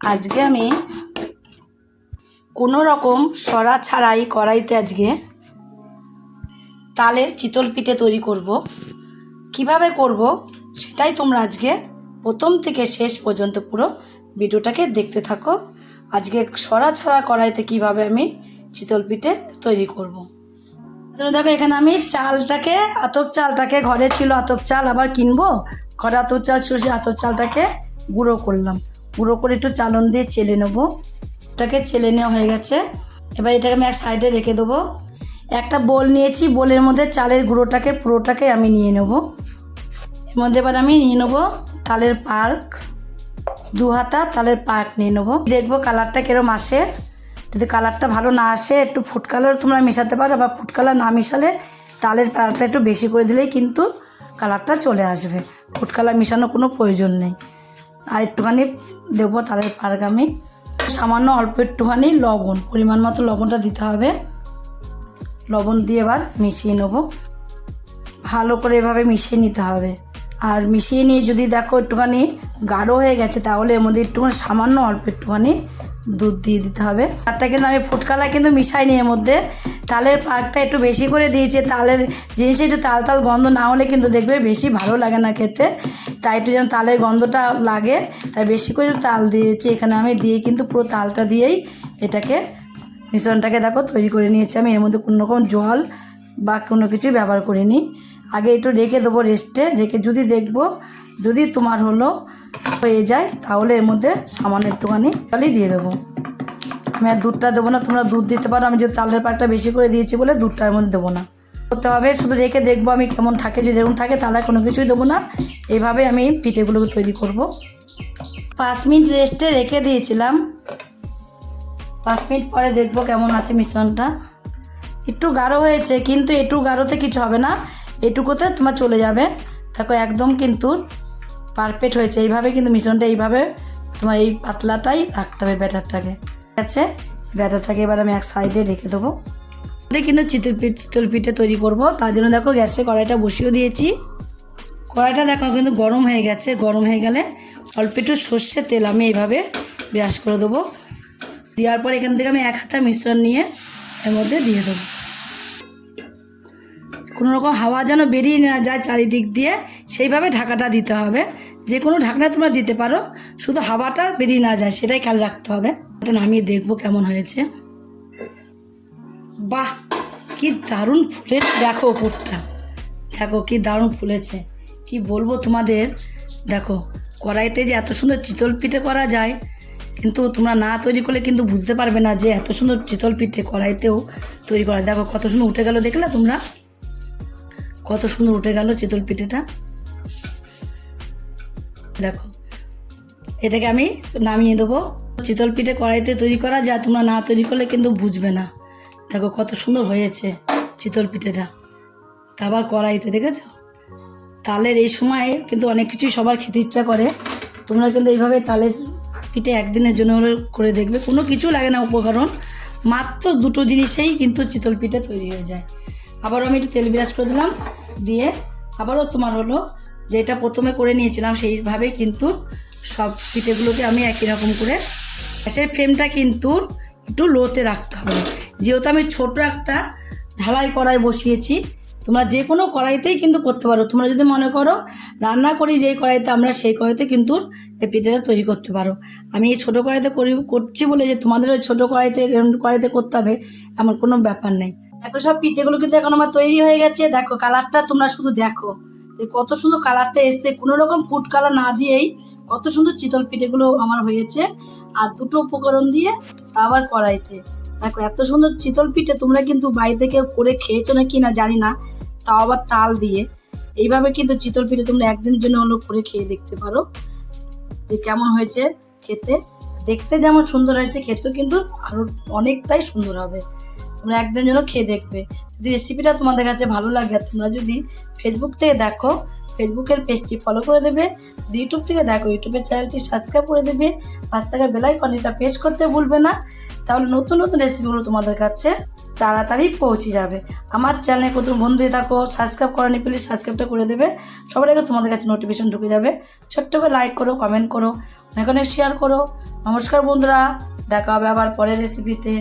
আজকে আমি কোনো রকম সরা ছাড়াই কড়াইতে আজকে তালের চিতল পিঠে তৈরি করব। কীভাবে করব সেটাই তোমরা আজকে প্রথম থেকে শেষ পর্যন্ত পুরো ভিডিওটাকে দেখতে থাকো। আজকে সরা ছাড়া কড়াইতে কীভাবে আমি চিতল পিঠে তৈরি করব। তো দেখো, এখানে আমি চালটাকে, আতপ চালটাকে, ঘরে ছিল আতপ চাল, আবার কিনবো? ঘরে আতপ চাল ছিল সেই আতপ চালটাকে গুঁড়ো করলাম। গুঁড়ো করে একটু চালন দিয়ে চেলে নেব। ওটাকে চেলে নেওয়া হয়ে গেছে। এবার এটাকে আমি এক সাইডে রেখে দেবো। একটা বোল নিয়েছি, বোলের মধ্যে চালের গুঁড়োটাকে, পুরোটাকে আমি নিয়ে নেব। এর মধ্যে এবার আমি নিয়ে নেব তালের পার্ক। দু হাতা তালের পার্ক নিয়ে নেব। দেখব কালারটা কিরম আসে। যদি কালারটা ভালো না আসে, একটু ফুড কালার তোমরা মেশাতে পারো বা ফুড কালার না মেশালে তালের পার্কটা একটু বেশি করে দিলেই কিন্তু কালারটা চলে আসবে। ফুড কালার মেশানোর কোনো প্রয়োজন নেই। আর একটুখানি দেবো তাদের পারগামি সামান্য অল্প একটুখানি লবণ, পরিমাণ মতো লবণটা দিতে হবে। লবণ দিয়ে এবার মিশিয়ে নেব। ভালো করে এভাবে মিশিয়ে নিতে হবে। আর মিশিয়ে নিয়ে যদি দেখো একটুখানি গাঢ় হয়ে গেছে, তাহলে এর মধ্যে একটুখানি সামান্য অল্প একটুখানি দুধ দিয়ে দিতে হবে। তারটা কিন্তু আমি ফুটকালা কিন্তু মিশাইনি এর মধ্যে। তালের পাকটা একটু বেশি করে দিয়েছে। তালের জিনিসে একটু তাল তাল গন্ধ না হলে কিন্তু দেখবে বেশি ভালো লাগে না খেতে। তাই একটু যেন তালের গন্ধটা লাগে। তাই বেশি করে তাল দিয়েছি। এখানে আমি দিয়ে কিন্তু পুরো তালটা দিয়েই এটাকে মিশ্রণটাকে দেখো তৈরি করে নিয়েছি। আমি এর মধ্যে কোনো রকম জল বা কোনো কিছু ব্যবহার করিনি। আগে একটু রেখে দেবো রেস্টে রেখে যদি দেখব যদি তোমার হলো হয়ে যায়, তাহলে এর মধ্যে সামান্য একটুখানি জলই দিয়ে দেবো। আমি আর দুধটা দেবো না, তোমরা দুধ দিতে পারো। আমি যে তালের পাকটা বেশি করে দিয়েছি বলে দুধটার মধ্যে দেবো না। করতে হবে, শুধু রেখে দেখব আমি কেমন থাকে। যদি এরকম থাকে, তাহলে কোনো কিছুই দেবো না। এইভাবে আমি পিঠেগুলোকে তৈরি করব। পাঁচ মিনিট রেস্টে রেখে দিয়েছিলাম। পাঁচ মিনিট পরে দেখব কেমন আছে মিশ্রণটা। একটু গাঢ় হয়েছে, কিন্তু একটু গাঢ়তে কিছু হবে না। এটুকুতে তোমার চলে যাবে। দেখো, একদম কিন্তু পারফেক্ট হয়েছে। এইভাবে কিন্তু মিশ্রণটা এইভাবে তোমার এই পাতলাটাই রাখতে হবে ব্যাটারটাকে। ঠিক আছে? ব্যাটারটাকে এবার আমি এক সাইডে রেখে দেবো। এটা কিন্তু চিতল চিতল পিঠে তৈরি করব। তার জন্য দেখো গ্যাসে কড়াইটা বসিয়ে দিয়েছি। কড়াইটা দেখো কিন্তু গরম হয়ে গেছে। গরম হয়ে গেলে অল্প একটু সর্ষের তেল আমি এইভাবে ব্রাশ করে দেবো। দেওয়ার পর এখান থেকে আমি এক হাতা মিশ্রণ নিয়ে এর মধ্যে দিয়ে দেবো। কোনো রকম হাওয়া যেন বেরিয়ে না যায় চারিদিক দিয়ে, সেইভাবে ঢাকাটা দিতে হবে। যে কোনো ঢাকনা তোমরা দিতে পারো, শুধু হাওয়াটা বেরিয়ে না যায়, সেটাই খেয়াল রাখতে হবে। এটা নামিয়ে দেখব কেমন হয়েছে। বাহ, কি দারুণ ফুলেছে। দেখো ওপরটা। দেখো, কি দারুণ ফুলেছে। কি বলব তোমাদের? দেখো, কড়াইতে যে এত সুন্দর চিতল পিঠে করা যায়, কিন্তু তোমরা না তৈরি করলে কিন্তু বুঝতে পারবে না যে এত সুন্দর চিতল পিঠে কড়াইতেও তৈরি করা দেখো, কত সুন্দর উঠে গেল, দেখলে তোমরা? কত সুন্দর উঠে গেল চিতল পিঠেটা। দেখো, এটাকে আমি নামিয়ে দেবো। চিতল পিঠে কড়াইতে তৈরি করা, যা তোমরা না তৈরি করলে কিন্তু বুঝবে না। দেখো কত সুন্দর হয়েছে চিতল পিঠেটা। আবার কড়াইতে, দেখেছ? তালের এই সময় কিন্তু অনেক কিছুই সবার খেতে ইচ্ছা করে। তোমরা কিন্তু এইভাবে তালের পিঠে একদিনের জন্য করে দেখবে। কোনো কিছু লাগে না উপকরণ, মাত্র দুটো জিনিসেই কিন্তু চিতল পিঠে তৈরি হয়ে যায়। আবারও আমি একটু তেল বিরাজ করে দিলাম, দিয়ে আবারও তোমার হলো যেটা প্রথমে করে নিয়েছিলাম সেইভাবেই কিন্তু সব পিঠেগুলোকে আমি একই রকম করে গ্যাসের ফ্লেমটা কিন্তু একটু লোতে রাখতে হবে। যেহেতু আমি ছোট একটা ঢালাই কড়াই বসিয়েছি, তোমরা যে কোনো কড়াইতেই কিন্তু করতে পারো। তোমরা যদি মনে করো রান্না করি যেই কড়াইতে আমরা সেই কড়াইতে কিন্তু এই পিঠেটা তৈরি করতে পারো। আমি এই ছোটো কড়াইতে করি, করছি বলে যে তোমাদের ওই ছোটো কড়াইতে কড়াইতে করতে হবে, এমন কোনো ব্যাপার নেই। দেখো, সব পিঠেগুলো কিন্তু এখন আমার তৈরি হয়ে গেছে। দেখো, কালারটা তোমরা শুধু দেখো। কত সুন্দর কালারটা এসছে। কোনো রকম ফুড কালার না দিয়েই কত সুন্দর চিতল পিঠেগুলো আমার হয়েছে। আর দুটো উপকরণ দিয়ে আবার কড়াইতে। দেখো, এত সুন্দর চিতল পিঠে তোমরা কিন্তু বাড়িতে কেউ করে খেয়েছো না কি না জানি না। তাও আবার তাল দিয়ে। এইভাবে কিন্তু চিতল পিঠে তোমরা একদিনের জন্য হলো করে খেয়ে দেখতে পারো যে কেমন হয়েছে খেতে। দেখতে যেমন সুন্দর হয়েছে, খেতেও কিন্তু আরও অনেকটাই সুন্দর হবে। তোমরা একদিন যেন খেয়ে দেখবে। যদি রেসিপিটা তোমাদের কাছে ভালো লাগে, আর তোমরা যদি ফেসবুক থেকে দেখো ফেসবুকের পেজটি ফলো করে দেবে ইউটিউব থেকে দেখো ইউটিউবের চ্যানেলটি সাবস্ক্রাইব করে দেবে পাঁচ টাকা বেলাই কনটা পেজ করতে ভুলবে না। তাহলে নতুন নতুন রেসিপিগুলো তোমাদের কাছে তাড়াতাড়ি পৌঁছে যাবে। আমার চ্যানেলে কত বন্ধু থাকো সাবস্ক্রাইব করেনি প্লিজ সাবস্ক্রাইবটা করে দেবে। সবার আগে তোমাদের কাছে নোটিফিকেশন ঢুকে যাবে। ছোট্ট করে লাইক করো কমেন্ট করো, অনেক অনেক শেয়ার করো। নমস্কার বন্ধুরা, দেখা হবে আবার পরের রেসিপিতে